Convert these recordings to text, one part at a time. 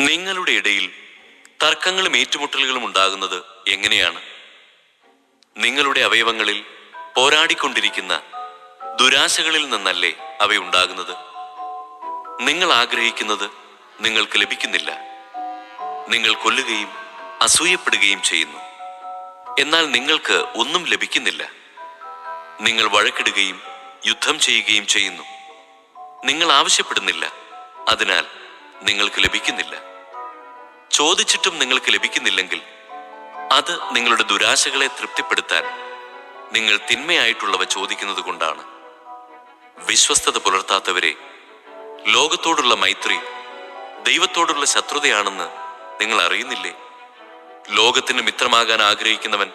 നിങ്ങളുടെ ഇടയിൽ തർക്കങ്ങളും ഏറ്റുമുട്ടലുകളും ഉണ്ടാകുന്നത് എങ്ങനെയാണ്? നിങ്ങളുടെ അവയവങ്ങളിൽ പോരാടിക്കൊണ്ടിരിക്കുന്ന ദുരാശകളിൽ നിന്നല്ലേ അവയുണ്ടാകുന്നത്? നിങ്ങൾ ആഗ്രഹിക്കുന്നത് നിങ്ങൾക്ക് ലഭിക്കുന്നില്ല. നിങ്ങൾ കൊല്ലുകയും അസൂയപ്പെടുകയും ചെയ്യുന്നു. എന്നാൽ നിങ്ങൾക്ക് ഒന്നും ലഭിക്കുന്നില്ല. നിങ്ങൾ വഴക്കിടുകയും യുദ്ധം ചെയ്യുകയും ചെയ്യുന്നു. നിങ്ങൾ ആവശ്യപ്പെടുന്നില്ല. അതിനാൽ നിങ്ങൾക്ക് ലഭിക്കുന്നില്ല. ചോദിച്ചിട്ടും നിങ്ങൾക്ക് ലഭിക്കുന്നില്ലെങ്കിൽ അത് നിങ്ങളുടെ ദുരാശകളെ തൃപ്തിപ്പെടുത്താൻ നിങ്ങൾ തിന്മയായിട്ടുള്ളവ ചോദിക്കുന്നത് കൊണ്ടാണ്. വിശ്വസ്തത പുലർത്താത്തവരെ ലോകത്തോടുള്ള മൈത്രി ദൈവത്തോടുള്ള ശത്രുതയാണെന്ന് നിങ്ങൾ അറിയുന്നില്ലേ? ലോകത്തിന് മിത്രമാകാൻ ആഗ്രഹിക്കുന്നവൻ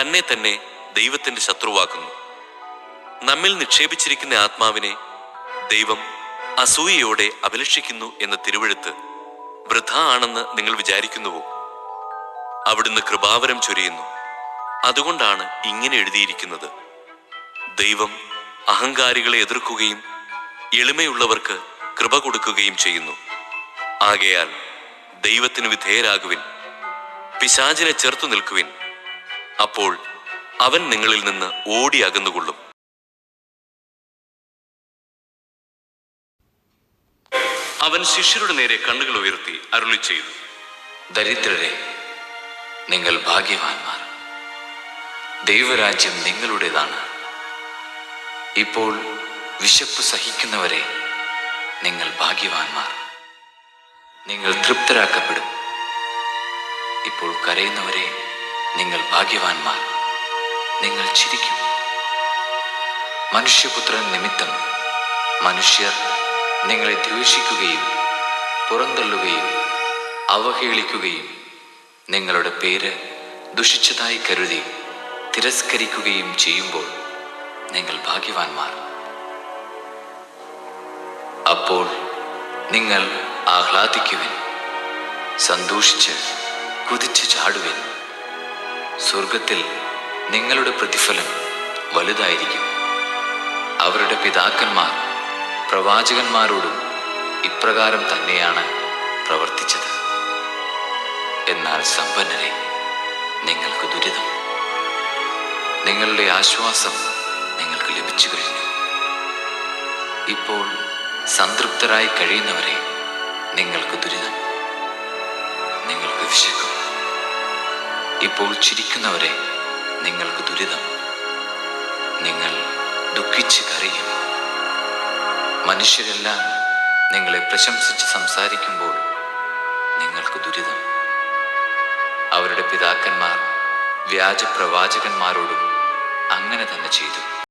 തന്നെ തന്നെ ദൈവത്തിന്റെ ശത്രുവാക്കുന്നു. നമ്മിൽ നിക്ഷേപിച്ചിരിക്കുന്ന ആത്മാവിനെ ദൈവം അസൂയയോടെ അഭിലഷിക്കുന്നു എന്ന തിരുവഴുത്ത് വൃഥ ആണെന്ന് നിങ്ങൾ വിചാരിക്കുന്നുവോ? അവിടുന്ന് കൃപാവരം ചൊരിയുന്നു. അതുകൊണ്ടാണ് ഇങ്ങനെ എഴുതിയിരിക്കുന്നത്. ദൈവം അഹങ്കാരികളെ എതിർക്കുകയും എളിമയുള്ളവർക്ക് കൃപ കൊടുക്കുകയും ചെയ്യുന്നു. ആകയാൽ ദൈവത്തിന് വിധേയരാകുവിൻ. പിശാചിനെ ചേർത്തു നിൽക്കുവിൻ. അപ്പോൾ അവൻ നിങ്ങളിൽ നിന്ന് ഓടി അകന്നുകൊള്ളും. അവൻ ശിഷ്യരുടെ നേരെ കണ്ണുകൾ ഉയർത്തി അരുളി ചെയ്തു. ദരിദ്രരെ നിങ്ങൾ ഭാഗ്യവാന്മാർ. ദൈവരാജ്യം നിങ്ങളുടേതാണ്. ഇപ്പോൾ വിശപ്പ് സഹിക്കുന്നവരെ നിങ്ങൾ ഭാഗ്യവാന്മാർ. നിങ്ങൾ തൃപ്തരാക്കപ്പെടും. ഇപ്പോൾ കരയുന്നവരെ നിങ്ങൾ ഭാഗ്യവാന്മാർ. നിങ്ങൾ ചിരിക്കും. മനുഷ്യപുത്രൻ നിമിത്തം മനുഷ്യർ നിങ്ങളെ ദ്വേഷിക്കുകയും പുറന്തള്ളുകയും അവഹേളിക്കുകയും നിങ്ങളുടെ പേര് ദുഷിച്ചതായി കരുതി തിരസ്കരിക്കുകയും ചെയ്യുമ്പോൾ നിങ്ങൾ ഭാഗ്യവാന്മാർ. അപ്പോൾ നിങ്ങൾ ആഹ്ലാദിക്കുവിൻ സന്തോഷിച്ച് കുതിച്ച് ചാടുവിൻ. സ്വർഗത്തിൽ നിങ്ങളുടെ പ്രതിഫലം വലുതായിരിക്കും. അവരുടെ പിതാക്കന്മാർ പ്രവാചകന്മാരോടും ഇപ്രകാരം തന്നെയാണ് പ്രവർത്തിച്ചത്. എന്നാൽ സമ്പന്നരെ നിങ്ങൾക്ക് ദുരിതം. നിങ്ങളുടെ ആശ്വാസം നിങ്ങൾക്ക് ലഭിച്ചു കഴിഞ്ഞു. ഇപ്പോൾ സംതൃപ്തരായി കഴിയുന്നവരെ നിങ്ങൾക്ക് ദുരിതം. നിങ്ങൾക്ക് വിശക്കും. ഇപ്പോൾ ചിരിക്കുന്നവരെ നിങ്ങൾക്ക് ദുരിതം. നിങ്ങൾ ദുഃഖിച്ച് കരയും മനുഷ്യരെല്ലാം നിങ്ങളെ പ്രശംസിച്ച് സംസാരിക്കുമ്പോൾ നിങ്ങൾക്ക് ദുരിതം. അവരുടെ പിതാക്കന്മാർ വ്യാജ പ്രവാചകന്മാരോടും അങ്ങനെ തന്നെ ചെയ്തു.